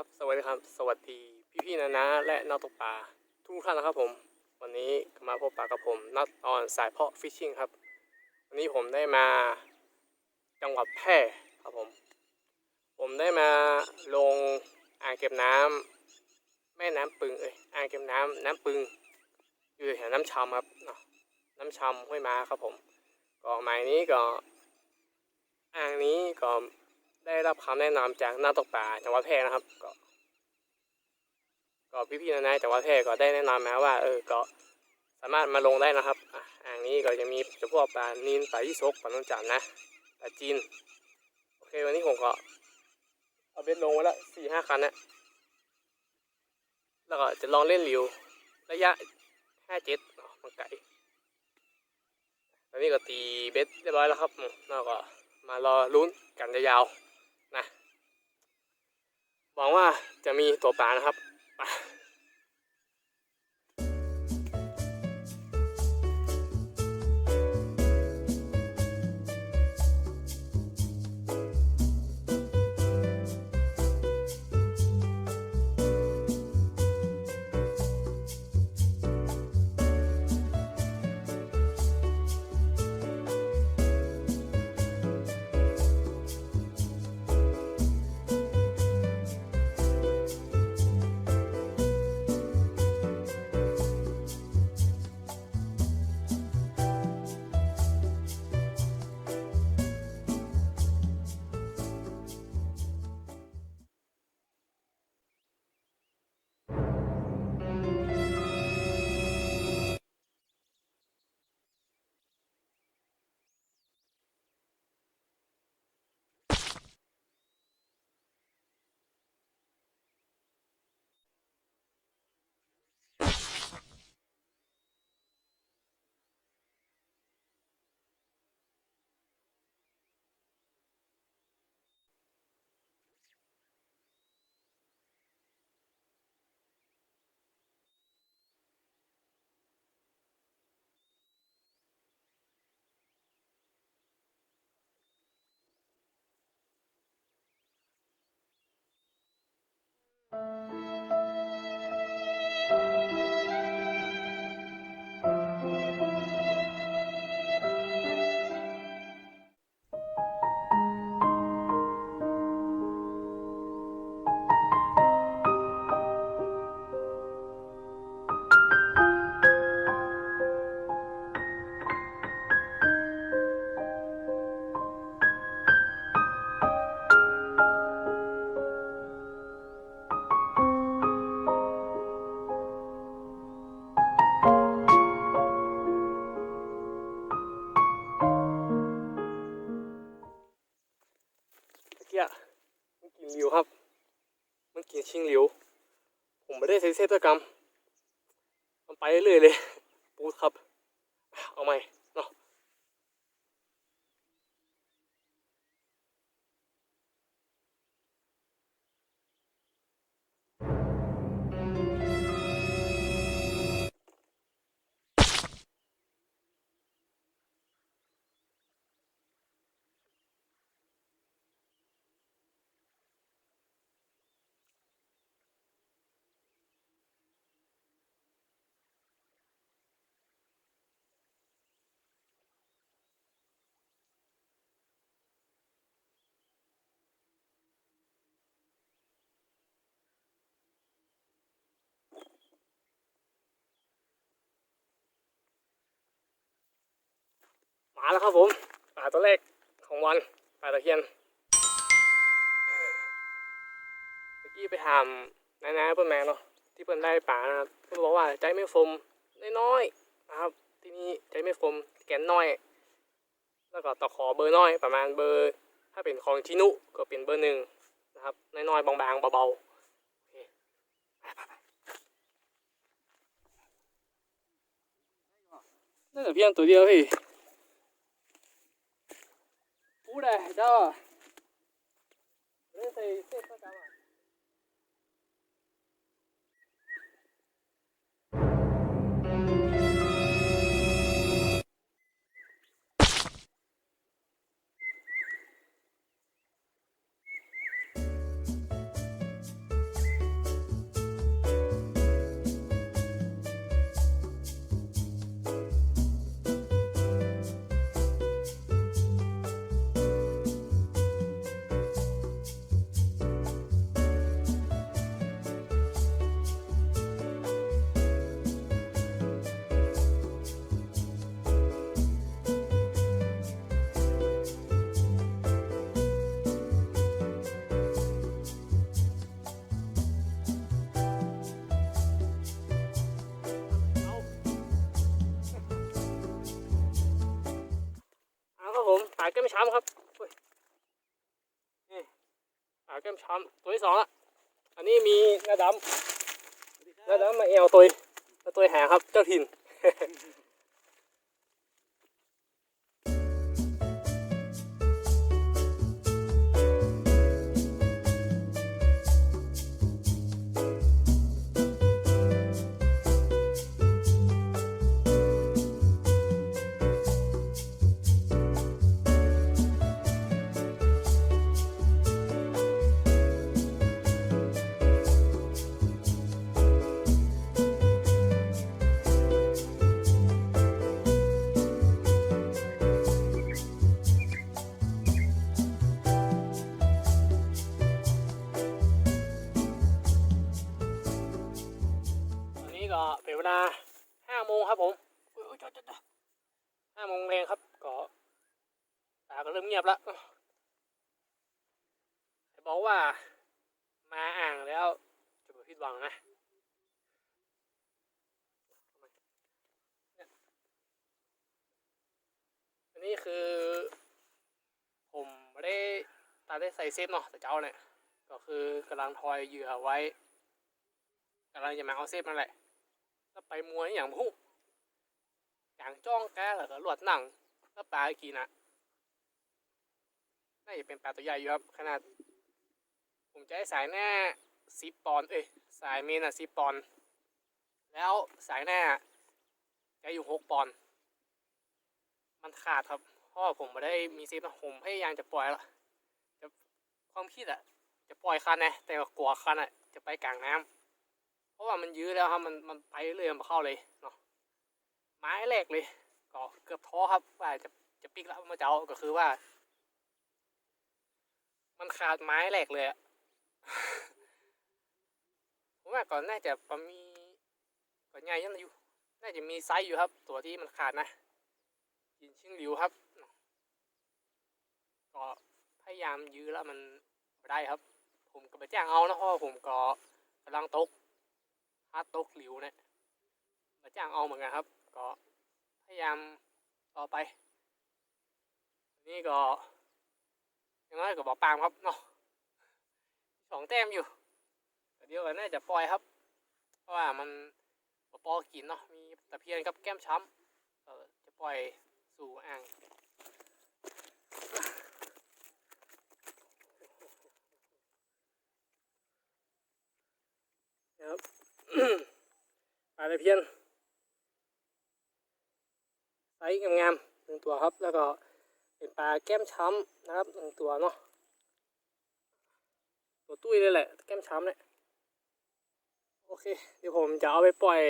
ครับสวัสดีครับ สวัสดีพี่พี่ๆนะนะและนักตกปลาทุกท่านนะครับผม วันนี้มาพบปะกับผมนัดออนสายเพาะฟิชชิ่งครับ วันนี้ผมได้มาจังหวัดแพร่ครับผม ผมได้มาลงอ่างเก็บน้ำแม่น้ำปึงเอ้ยอ่างเก็บน้ำน้ำปึง อยู่แถวน้ำชำครับนาะน้ำชำห้วยมาครับผม ก็หมายนี้ก็อ่างนี้ก็ ได้รับคำแนะนำจากนักตกปลาจังหวัดแพร่นะครับ ก็ก็พี่ๆนายๆจังหวัดแพร่ก็ได้แนะนำมาว่า เออก็สามารถมาลงได้นะครับอ่างนี้ก็จะมีเฉพาะปลานินปลายี่สกปลาต้นจันนะปลาจีนโอเควันนี้ผมก็เอาเบ็ดลงไว้ละสี่ห้าคันนะแล้วก็จะลองเล่นหลิวระยะห้าเจ็ดเนาะมันไกลตอนนี้ก็ตีเบ็ดเรียบร้อยแล้วครับแล้วก็มารอลุ้นกันยาวๆ หวังว่าจะมีตัวปลานะครับ ชิงหลียว ผมไม่ได้ใช้เซฟตกรรมมันไปเรื่อยเลย ปูดครับ เอาใหม่ แล้วครับผมปลาตัวแรกของวันปลาตะเพียนเมื่อกี้ไปถามน้าๆเพื่อนแมงเนาะที่เพื่อนได้ปลานะครับเพื่อนบอกว่าใจไม่ฟมน้อยๆนะครับ ที่นี่ใจไม่ฟมแกนน้อย แล้วก็ตะขอเบอร์น้อยประมาณเบอร์ ถ้าเป็นของชินุก็เป็นเบอร์หนึ่งนะครับน้อยๆบางๆเบาๆโอเคไป ๆๆ ก้มช้ำครับอุ้ยนี่ปลาแก้มช้ำตัวที่สองละอันนี้มีหน้าดำหน้าดำมาเอวตัวแล้วตัวแหงครับ เจ้าถิ่น ครับผมห้าโมงเองครับก็ตาก็เริ่มเงียบแล้วแต่บอกว่า มาอ่างแล้วจะไม่ผิดหวังนะนี่ยอันนี้คือ ผมไม่ได้ตาได้ใส่เซฟเนาะแต่เจ้าเนี่ยก็คือกำลังทอยเหยื่อไว้กำลังจะมาเอาเซฟนั่นแหละแล้วไปมวยอย่างผู้อย่างจ้องแกแล้วก็ลวดหนังแล้วปลาอีกกี่นะน่าจะเป็นปลาตัวใหญ่อยู่ครับ ขนาด ผมจะให้สายแน่สิบปอนเอ้ยสายเมนอะสิบปอน แล้วสายแน่จะอยู่หกปอน มันขาดครับเพราะว่าผมไม่ได้มีเซฟนะผมพยายามจะปล่อยละจะความคิดอะจะปล่อยคันนะแต่กลัวคันอะจะไปกลางน้ำเพราะว่ามันยื้อแล้วครับมันมันไปเรื่อยมันเข้าเลยเนาะ ไม้แรกเลย ก็เกือบท้อครับ ว่าจะจะปิกแล้วมาเจ้าก็คือว่า มันขาดไม้แรกเลยอะผมว่าก่อนน่าจะประมีก่อนใหญ่ยังอยู่ น่าจะมีไซส์อยู่ครับ ตัวที่มันขาดนะยินชิงหลิวครับก็พยายามยื้อแล้วมันบ่ได้ครับ ผมก็ไปแจ้งเอานะเพราะว่าผมก็กำลังตกฮาดตกหลิวเนี่ยมาจ้างเอาเหมือนกันครับ ก็พยายามต่อไปนี่ก็อยังไงก็บอกปามครับเนาะสองแต้มอยู่เดี๋ยวน่าจะปล่อยครับ เพราะว่ามันปอปอกินเนาะมีตะเพียนกับแก้มช้ำเออจะปล่อยสู่อ่างนะครับปลาตะเพียน ไซส์งามๆหนึ่งตัวครับ แล้วก็เป็นปลาแก้มช้ำนะครับหนึ่งตัวเนาะตัวตุ้ยเลยแหละ แก้มช้ำเนี่ยโอเค เดี๋ยวผมจะเอาไปปล่อย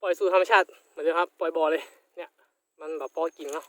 ปล่อยสู่ธรรมชาติเหมือนเดิมครับ ปล่อยบ่อเลย เนี่ย มันแบบปอกินเนาะ